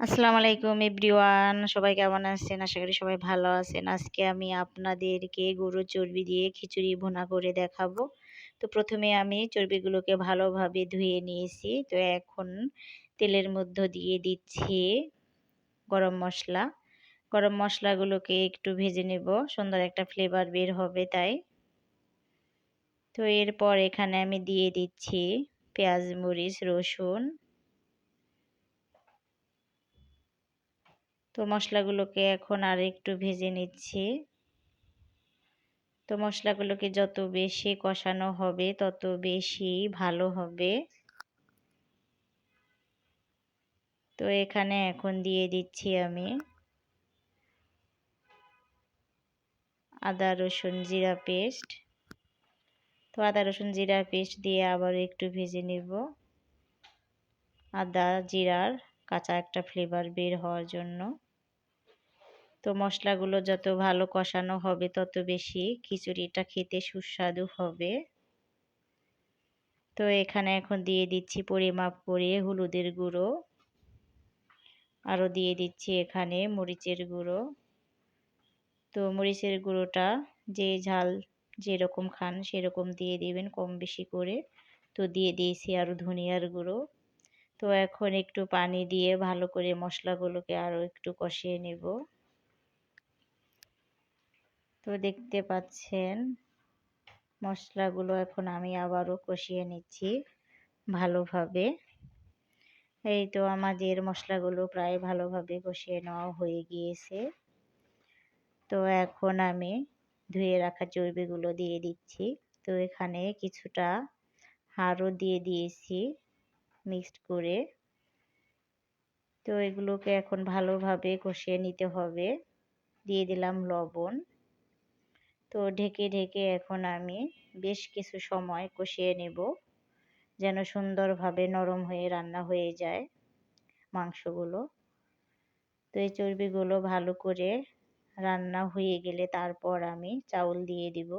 আসসালামু আলাইকুম এভরিওয়ান, সবাই কেমন আছেন? আশা করি সবাই ভালো আছেন। আজকে আমি আপনাদেরকে গরুর চর্বি দিয়ে খিচুড়ি ভুনা করে দেখাবো। তো প্রথমে আমি চর্বিগুলোকে ভালোভাবে ধুয়ে নিয়েছি। তো এখন তেলের মধ্যে দিয়ে দিচ্ছি গরম মশলা। গরম মশলাগুলোকে একটু ভেজে নেব, সুন্দর একটা ফ্লেভার বের হবে তাই। তো এরপর এখানে আমি দিয়ে দিচ্ছি পেঁয়াজ, মরিচ, রসুন। তো মশলাগুলোকে এখন আর একটু ভেজে নিচ্ছি। তো মশলাগুলোকে যত বেশি কষানো হবে, তত বেশি ভালো হবে। তো এখানে এখন দিয়ে দিচ্ছি আমি আদা, রসুন, জিরা পেস্ট। তো আদা, রসুন, জিরা পেস্ট দিয়ে আবার একটু ভেজে নেব। আদা, জিরার কাঁচা একটা ফ্লেভার বের হওয়ার জন্য। তো মশলাগুলো যত ভালো কষানো হবে, তত বেশি খিচুড়িটা খেতে সুস্বাদু হবে। তো এখানে এখন দিয়ে দিচ্ছি পরিমাপ করে হলুদের গুঁড়ো। আরও দিয়ে দিচ্ছি এখানে মরিচের গুঁড়ো। তো মরিচের গুঁড়োটা যে ঝাল যেরকম খান সেরকম দিয়ে দিবেন কম বেশি করে। তো দিয়ে দিয়েছি আরও ধনিয়ার গুঁড়ো। তো এখন একটু পানি দিয়ে ভালো করে মশলাগুলোকে আরও একটু কষিয়ে নেব। তো দেখতে পাচ্ছেন, মশলাগুলো এখন আমি আবারও কষিয়ে নিচ্ছি ভালোভাবে। এই তো আমাদের মশলাগুলো প্রায় ভালোভাবে কষিয়ে নেওয়া হয়ে গিয়েছে। তো এখন আমি ধুয়ে রাখা চর্বিগুলো দিয়ে দিচ্ছি। তো এখানে কিছুটা হাড়ও দিয়ে দিয়েছি মিক্সড করে। তো এগুলোকে এখন ভালোভাবে কষিয়ে নিতে হবে। দিয়ে দিলাম লবণ। তো ঢেকে ঢেকে এখন আমি বেশ কিছু সময় কষিয়ে নেব যেন সুন্দরভাবে নরম হয়ে রান্না হয়ে যায় মাংসগুলো। তো এই চর্বিগুলো ভালো করে রান্না হয়ে গেলে তারপর আমি চাউল দিয়ে দিব।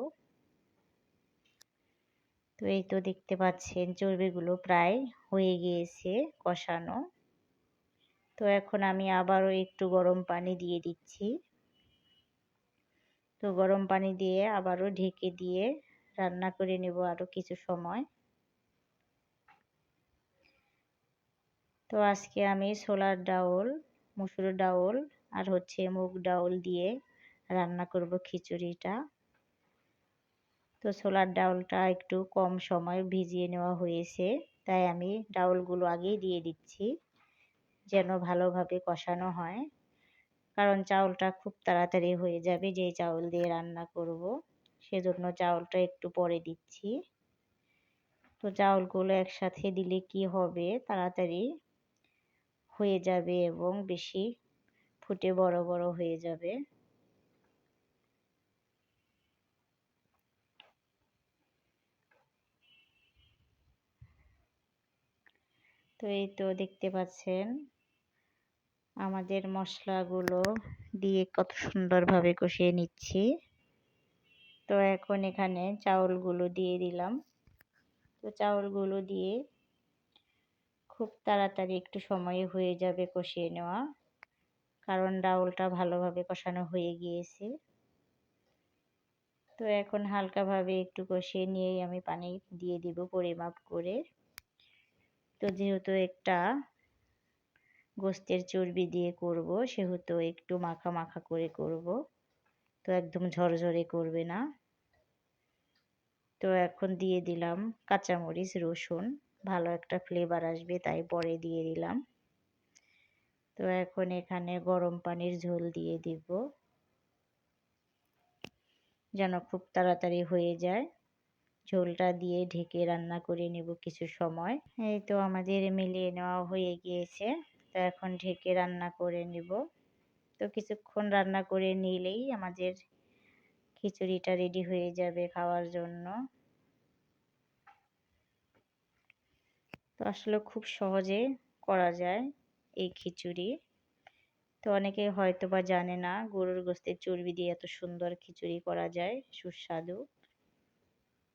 তো এই তো দেখতে পাচ্ছেন চর্বিগুলো প্রায় হয়ে গিয়েছে কষানো। তো এখন আমি আবারও একটু গরম পানি দিয়ে দিচ্ছি। তো গরম পানি দিয়ে আবারও ঢেকে দিয়ে রান্না করে নেব আরও কিছু সময়। তো আজকে আমি ছোলার ডাউল, মুসুর ডাউল আর হচ্ছে মুগ ডাউল দিয়ে রান্না করব খিচুড়িটা। তো ছোলার ডাউলটা একটু কম সময় ভিজিয়ে নেওয়া হয়েছে, তাই আমি ডাউলগুলো আগেই দিয়ে দিচ্ছি, যেন ভালোভাবে কষানো হয়। কারণ চাউলটা খুব তাড়াতাড়ি হয়ে যাবে যে চাউল দিয়ে রান্না করব, সেজন্য চাউলটা একটু পরে দিচ্ছি। তো চাউলগুলো একসাথে দিলে কি হবে? তাড়াতাড়ি হয়ে যাবে এবং বেশি ফুটে বড় বড় হয়ে যাবে। তো এই তো দেখতে পাচ্ছেন আমাদের মশলাগুলো দিয়ে কত সুন্দরভাবে কষিয়ে নিচ্ছি। তো এখন এখানে চাউলগুলো দিয়ে দিলাম। তো চাউলগুলো দিয়ে খুব তাড়াতাড়ি একটু সময়ে হয়ে যাবে কষিয়ে নেওয়া, কারণ ডাউলটা ভালোভাবে কষানো হয়ে গিয়েছে। তো এখন হালকাভাবে একটু কষিয়ে নিয়েই আমি পানি দিয়ে দিব পরিমাপ করে। তো যেহেতু একটা গোস্তের চর্বি দিয়ে করব, সেহেতু একটু মাখা মাখা করে করব। তো একদম ঝরঝরে করবে না। তো এখন দিয়ে দিলাম কাঁচামরিচ, রসুন, ভালো একটা ফ্লেভার আসবে তাই পরে দিয়ে দিলাম। তো এখন এখানে গরম পানির ঝোল দিয়ে দিব। যেন খুব তাড়াতাড়ি হয়ে যায়। ঝোলটা দিয়ে ঢেকে রান্না করে নেব কিছু সময়। এই তো আমাদের মিলিয়ে নেওয়া হয়ে গিয়েছে। তো এখন ঢেকে রান্না করে নেব। তো কিছুক্ষণ রান্না করে নিলেই আমাদের খিচুড়িটা রেডি হয়ে যাবে খাওয়ার জন্য। তো আসলে খুব সহজে করা যায় এই খিচুড়ি। তো অনেকে হয়তো বা জানে না, গরুর গোস্তের চর্বি দিয়ে এত সুন্দর খিচুড়ি করা যায়, সুস্বাদু।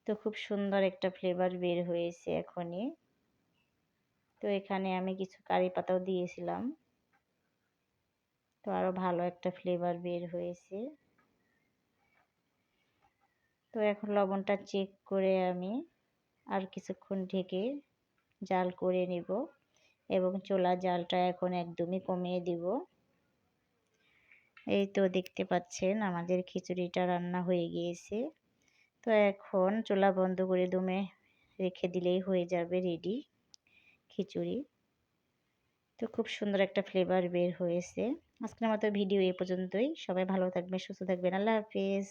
তো খুব সুন্দর একটা ফ্লেভার বের হয়েছে এখনই। তো এখানে আমি কিছু কারি পাতাও দিয়েছিলাম। তো আরও ভালো একটা ফ্লেভার বের হয়েছে। তো এখন লবণটা চেক করে আমি আর কিছুক্ষণ ঢেকে জাল করে নিব এবং চোলা জালটা এখন একদমই কমিয়ে দিব। এই তো দেখতে পাচ্ছেন আমাদের খিচুড়িটা রান্না হয়ে গিয়েছে। তো এখন চোলা বন্ধ করে দমে রেখে দিলেই হয়ে যাবে রেডি খিচুড়ি। তো খুব সুন্দর একটা ফ্লেভার বের হয়েছে। আজকের মতো ভিডিও এ পর্যন্তই। সবাই ভালো থাকবেন, সুস্থ থাকবেন। আল্লাহ হাফিজ।